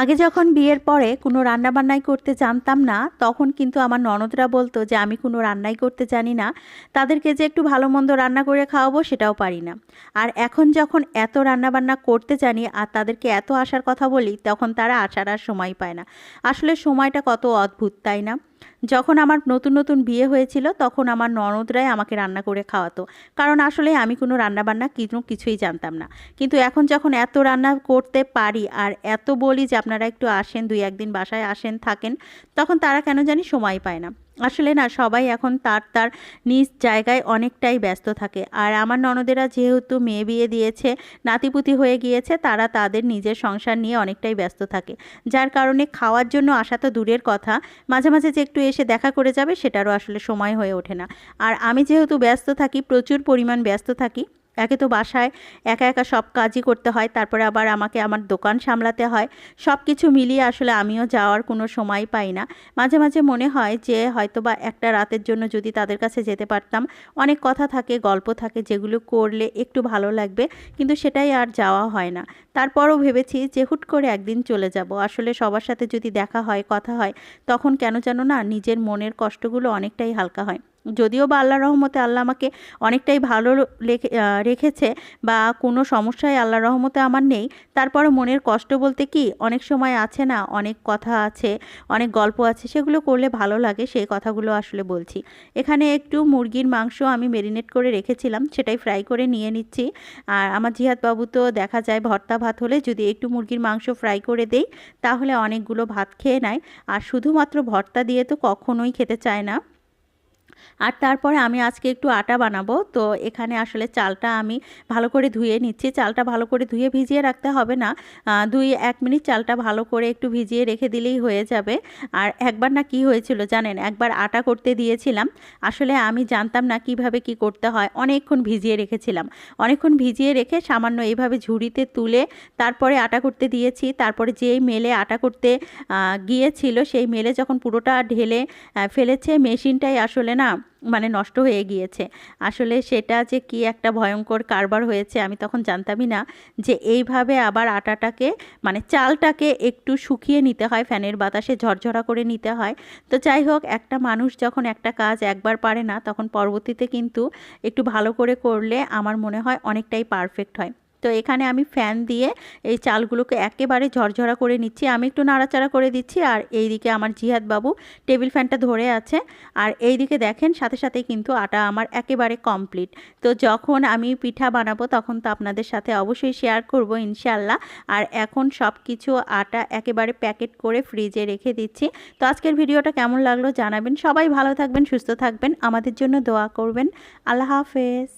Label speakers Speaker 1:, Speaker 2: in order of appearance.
Speaker 1: আগে যখন বিয়ের পরে কোনো রান্নাবান্নাই করতে জানতাম না, তখন কিন্তু আমার ননদরা বলতো যে, আমি কোনো রান্নাই করতে জানি না। তাদেরকে যে একটু ভালো মন্দ রান্না করে খাওয়াবো, সেটাও পারি না। আর এখন যখন এত রান্নাবান্না করতে জানি আর তাদেরকে এত আসার কথা বলি, তখন তারা আসার আর সময় পায় না। আসলে সময়টা কত অদ্ভুত, তাই না? যখন আমার নতুন নতুন বিয়ে হয়েছিল, তখন আমার ননদরাই আমাকে রান্না করে খাওয়াতো। কারণ আসলে আমি কোনো রান্নাবান্না কোনো কিছুই জানতাম না। কিন্তু এখন যখন এত রান্না করতে পারি আর এত বলি যে আপনারা একটু আসেন, দুই একদিন বাসায় আসেন, থাকেন, তখন তারা কেন জানি সময় পায় না। আসলে না, সবাই এখন তার তার নিজ জায়গায় অনেকটাই ব্যস্ত থাকে। আর আমার ননদেরা যেহেতু মেয়ে বিয়ে দিয়েছে, নাতিপুতি হয়ে গিয়েছে, তারা তাদের নিজের সংসার নিয়ে অনেকটাই ব্যস্ত থাকে। যার কারণে খাওয়ার জন্য আসা তো দূরের কথা, মাঝে মাঝে যে একটু এসে দেখা করে যাবে, সেটারও আসলে সময় হয়ে ওঠে না। আর আমি যেহেতু ব্যস্ত থাকি, প্রচুর পরিমাণ ব্যস্ত থাকি একে তো বাসায় একা একা সব কাজই করতে হয়, তারপরে আবার আমাকে আমার দোকান সামলাতে হয়। সব কিছু মিলিয়ে আসলে আমিও যাওয়ার কোনো সময় পাই না। মাঝে মাঝে মনে হয় যে হয়তো বা একটা রাতের জন্য যদি তাদের কাছে যেতে পারতাম, অনেক কথা থাকে, গল্প থাকে যেগুলো করলে একটু ভালো লাগবে, কিন্তু সেটাই আর যাওয়া হয় না। তারপরও ভেবেছি যে হুট করে একদিন চলে যাব। আসলে সবার সাথে যদি দেখা হয়, কথা হয়, তখন কেন যেন না নিজের মনের কষ্টগুলো অনেকটাই হালকা হয়। যদিও বা আল্লাহ রহমতে আল্লাহ আমাকে অনেকটাই ভালো রেখেছে বা কোনো সমস্যায় আল্লাহ রহমতে আমার নেই। তারপরে মনের কষ্ট বলতে কি, অনেক সময় আছে না, অনেক কথা আছে, অনেক গল্প আছে, সেগুলো করলে ভালো লাগে, সেই কথাগুলো আসলে বলছি। এখানে একটু মুরগির মাংস আমি মেরিনেট করে রেখেছিলাম, সেটাই ফ্রাই করে নিয়ে নিচ্ছি। আর আমার জিহাদ বাবু তো দেখা যায় ভর্তা ভাত হলে যদি একটু মুরগির মাংস ফ্রাই করে দেই, তাহলে অনেকগুলো ভাত খেয়ে নেয়। আর শুধুমাত্র ভর্তা দিয়ে তো কখনোই খেতে চায় না। আর তারপরে আমি আজকে একটু আটা বানাবো। তো এখানে আসলে চালটা আমি ভালো করে ধুয়ে নিচ্ছি। চালটা ভালো করে ধুয়ে ভিজিয়ে রাখতে হবে না। দুই এক মিনিট চালটা ভালো করে একটু ভিজিয়ে রেখে দিলেই হয়ে যাবে। আর একবার না কি হয়েছিল জানেন? একবার আটা করতে দিয়েছিলাম। আসলে আমি জানতাম না কীভাবে কি করতে হয়। অনেকক্ষণ ভিজিয়ে রেখেছিলাম। অনেকক্ষণ ভিজিয়ে রেখে সামান্য এইভাবে ঝুড়িতে তুলে তারপরে আটা করতে দিয়েছি। তারপরে যেই মেলে আটা করতে গিয়েছিল সেই মেলে যখন পুরোটা ঢেলে ফেলেছে, মেশিনটাই আসলে না মানে নষ্ট হয়ে গিয়েছে। আসলে সেটা যে কি একটা ভয়ঙ্কর কারবার হয়েছে আমি তখন জানতামই না যে এইভাবে আবার আটাটাকে মানে চালটাকে একটু শুকিয়ে নিতে হয়, ফ্যানের বাতাসে ঝরঝরা করে নিতে হয়। তো যাই হোক, একটা মানুষ যখন একটা কাজ একবার পারে না তখন পরবর্তীতে কিন্তু একটু ভালো করে করলে আমার মনে হয় অনেকটাই পারফেক্ট হয়। তো এখানে আমি ফ্যান দিয়ে এই চালগুলোকে একেবারে ঝরঝরা করে নিচ্ছি। আমি একটু নাড়াচাড়া করে দিচ্ছি আর এইদিকে আমার জিহাদ বাবু টেবিল ফ্যানটা ধরে আছে। আর এইদিকে দেখেন, সাথে সাথে কিন্তু আটা আমার একেবারে কমপ্লিট তো যখন আমি পিঠা বানাবো তখন তো আপনাদের সাথে অবশ্যই শেয়ার করব ইনশাল্লাহ আর এখন সব কিছু আটা একেবারে প্যাকেট করে ফ্রিজে রেখে দিচ্ছি। তো আজকের ভিডিওটা কেমন লাগল জানাবেন। সবাই ভালো থাকবেন, সুস্থ থাকবেন। আমাদের জন্য দোয়া করবেন। আল্লাহ হাফেজ।